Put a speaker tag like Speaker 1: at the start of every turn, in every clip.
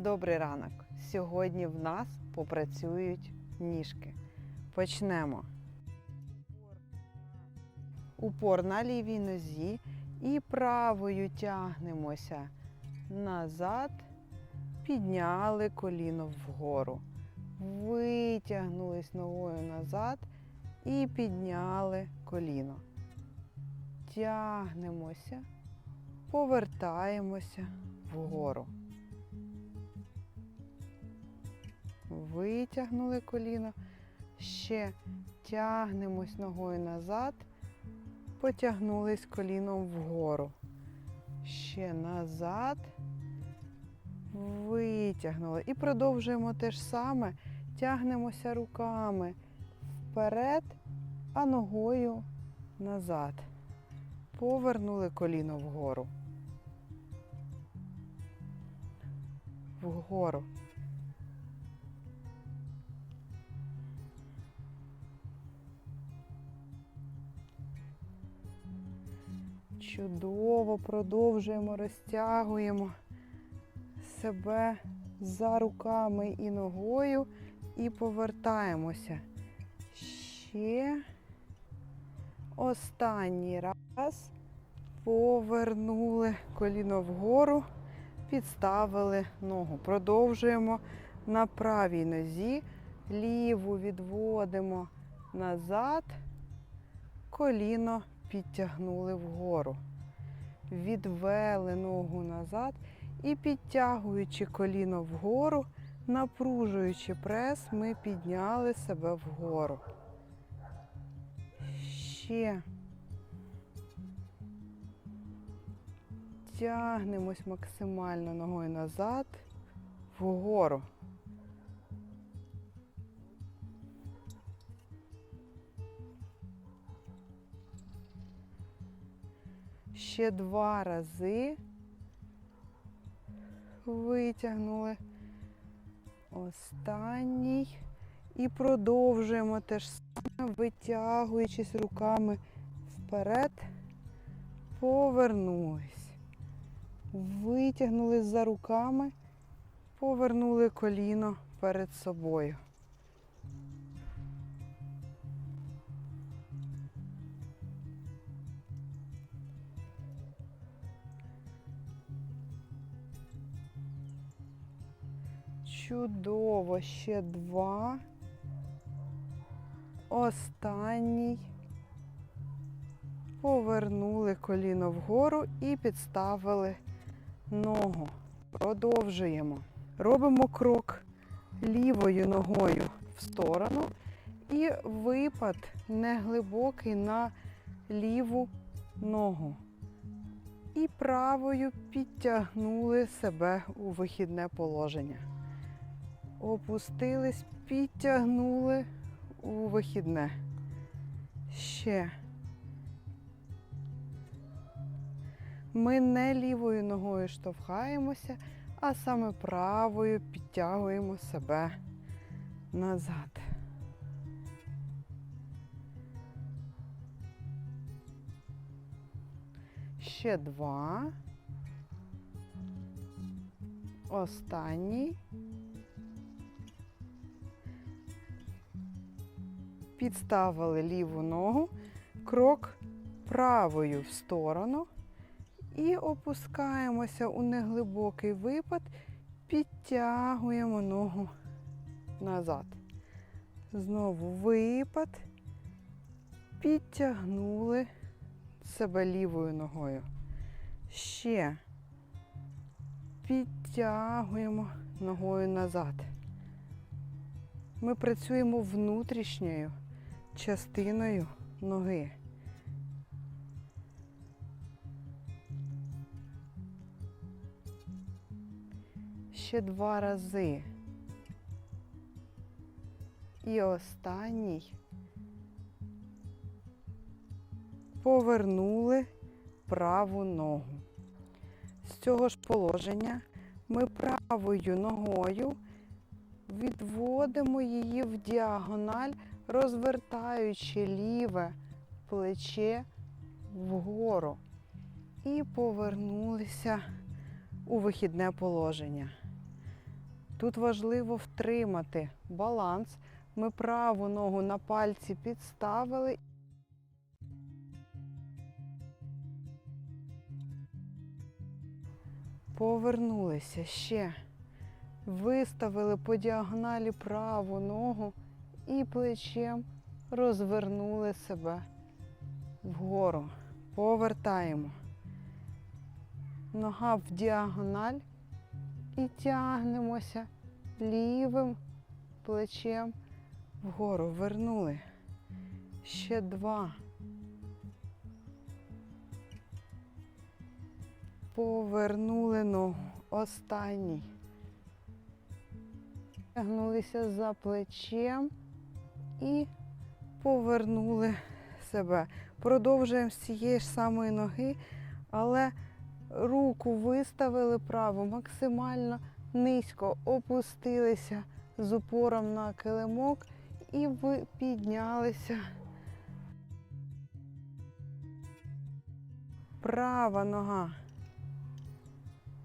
Speaker 1: Добрий ранок. Сьогодні в нас попрацюють ніжки. Почнемо. Упор на лівій нозі і правою тягнемося назад, підняли коліно вгору. Витягнулись ногою назад і підняли коліно. Тягнемося, повертаємося вгору. Витягнули коліно, ще тягнемось ногою назад, потягнулись коліном вгору. Ще назад, витягнули. І продовжуємо те ж саме, тягнемося руками вперед, а ногою назад. Повернули коліно вгору. Вгору. Чудово продовжуємо, розтягуємо себе за руками і ногою і повертаємося. Ще останній раз повернули коліно вгору, підставили ногу. Продовжуємо на правій нозі, ліву відводимо назад, коліно підтягнули вгору. Відвели ногу назад і підтягуючи коліно вгору, напружуючи прес, ми підняли себе вгору. Ще. Тягнемось максимально ногою назад, вгору. Ще два рази. Витягнули. Останній. І продовжуємо те ж саме, витягуючись руками вперед. Повернулись. Витягнули за руками, повернули коліно перед собою. Чудово, ще два. Останній. Повернули коліно вгору і підставили ногу. Продовжуємо. Робимо крок лівою ногою в сторону і випад неглибокий на ліву ногу. І правою підтягнули себе у вихідне положення. Опустились, підтягнули у вихідне. Ще. Ми не лівою ногою штовхаємося, а саме правою підтягуємо себе назад. Ще два. Останній. Підставили ліву ногу, крок правою в сторону. І опускаємося у неглибокий випад, підтягуємо ногу назад. Знову випад, підтягнули себе лівою ногою. Ще підтягуємо ногою назад. Ми працюємо внутрішньою частиною ноги. ще два рази. І останній повернули праву ногу. З цього ж положення ми правою ногою відводимо її в діагональ, розвертаючи ліве плече вгору. І повернулися у вихідне положення. Тут важливо втримати баланс. Ми праву ногу на пальці підставили. Повернулися ще. Виставили по діагоналі праву ногу і плечем розвернули себе вгору. Повертаємо. Нога в діагональ і тягнемося лівим плечем вгору. Вернули. Ще два. Повернули ногу. Останній. Тягнулися за плечем і повернули себе. Продовжуємо з цієї ж самої ноги, але руку виставили праву максимально низько, опустилися з упором на килимок і піднялися. Права нога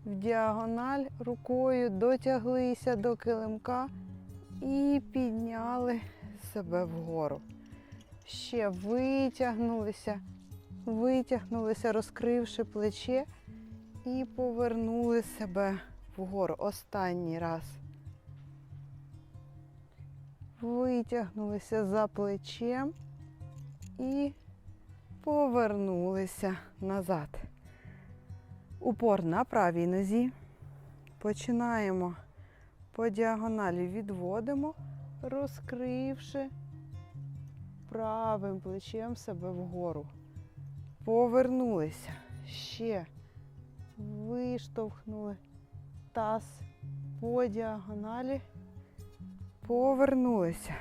Speaker 1: в діагональ рукою дотяглися до килимка і підняли себе вгору. Ще витягнулися, витягнулися, розкривши плече і повернули себе вгору. Останній раз. Витягнулися за плечем і повернулися назад. Упор на правій нозі. Починаємо по діагоналі, відводимо, розкривши правим плечем себе вгору. Повернулися. Ще виштовхнули таз по діагоналі. Повернулися.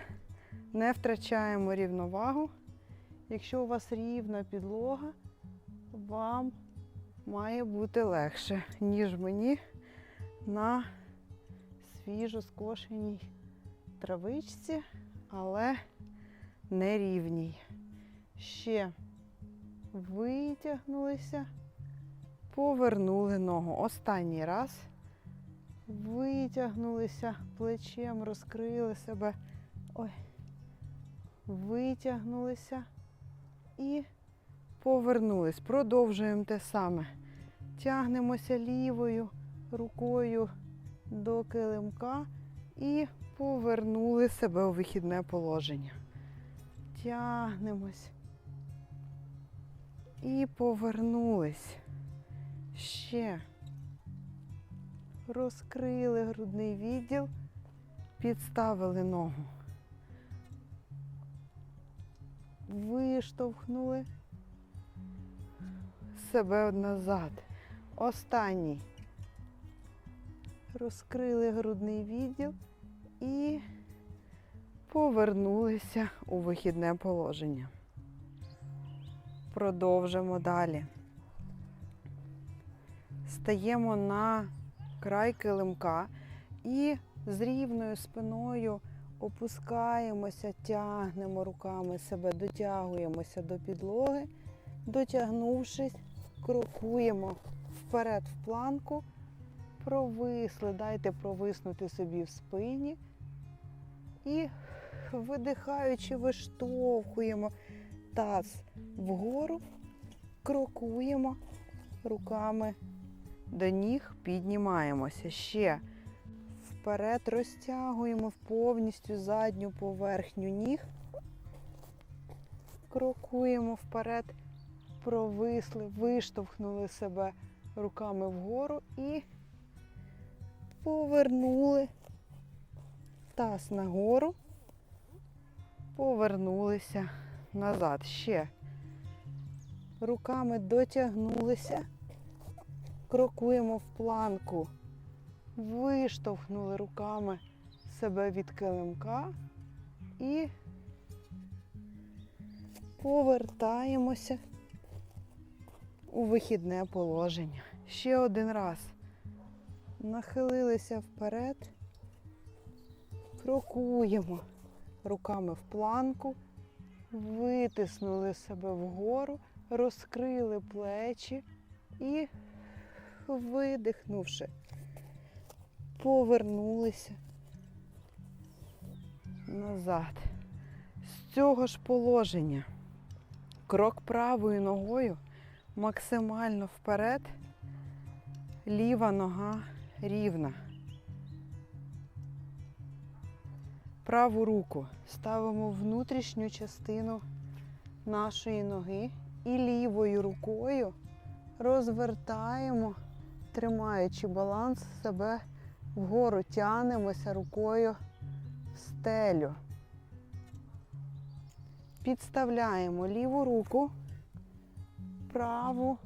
Speaker 1: Не втрачаємо рівновагу. Якщо у вас рівна підлога, вам має бути легше, ніж мені на свіжо скошеній травичці, але не рівній. Ще витягнулися, повернули ногу. Останній раз. Витягнулися плечем, розкрили себе. Ой. Витягнулися і повернулись. Продовжуємо те саме. Тягнемося лівою рукою до килимка і повернули себе у вихідне положення. Тягнемось. І повернулись. Ще. Розкрили грудний відділ, підставили ногу. Виштовхнули себе назад. Останній. Розкрили грудний відділ і повернулися у вихідне положення. Продовжимо далі. Стаємо на край килимка і з рівною спиною опускаємося, тягнемо руками себе, дотягуємося до підлоги, дотягнувшись, крокуємо вперед в планку, провисли, дайте провиснути собі в спині. І видихаючи, виштовхуємо таз вгору, крокуємо руками до ніг, піднімаємося. Ще вперед розтягуємо повністю задню поверхню ніг, крокуємо вперед, провисли, виштовхнули себе руками вгору і повернули таз нагору, повернулися назад. Ще руками дотягнулися, крокуємо в планку, виштовхнули руками себе від килимка і повертаємося у вихідне положення. Ще один раз. Нахилилися вперед, крокуємо руками в планку, витиснули себе вгору, розкрили плечі і, видихнувши, повернулися назад. З цього ж положення крок правою ногою максимально вперед, ліва нога рівна. Праву руку ставимо внутрішню частину нашої ноги і лівою рукою розвертаємо, тримаючи баланс себе вгору, тянемося рукою в стелю. Підставляємо ліву руку, праву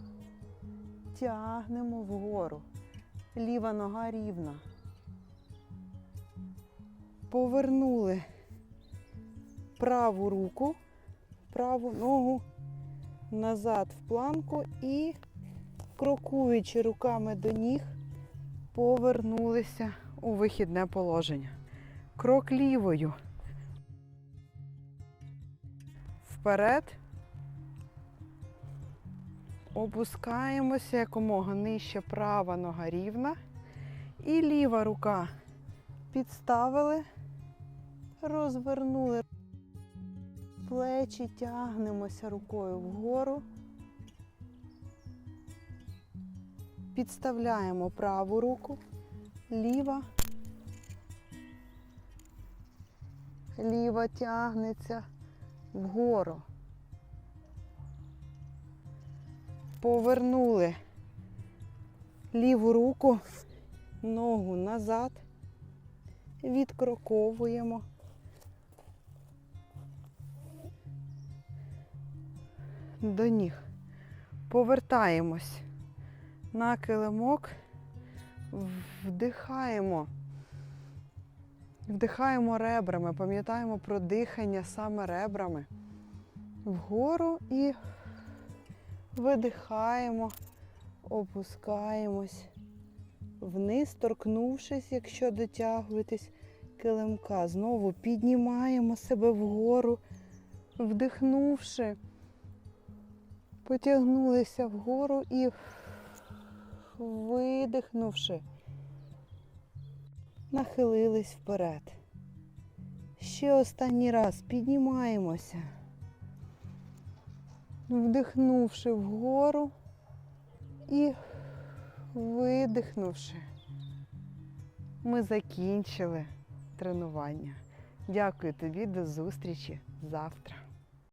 Speaker 1: тягнемо вгору. Ліва нога рівна. Повернули праву руку, праву ногу назад в планку і, крокуючи руками до ніг, повернулися у вихідне положення. Крок лівою. Вперед. Опускаємося якомога нижче права нога рівна. І ліва рука підставили, розвернули плечі, тягнемося рукою вгору. Підставляємо праву руку, ліва. Ліва тягнеться вгору. Повернули ліву руку, ногу назад, відкроковуємо. До ніг. Повертаємось на килимок, вдихаємо. Вдихаємо ребрами, пам'ятаємо про дихання саме ребрами. Вгору і видихаємо, опускаємось вниз, торкнувшись, якщо дотягуєтесь килимка. Знову піднімаємо себе вгору, вдихнувши, потягнулися вгору і видихнувши, нахилились вперед. Ще останній раз піднімаємося вдихнувши вгору і видихнувши. Ми закінчили тренування. Дякую тобі, до зустрічі завтра.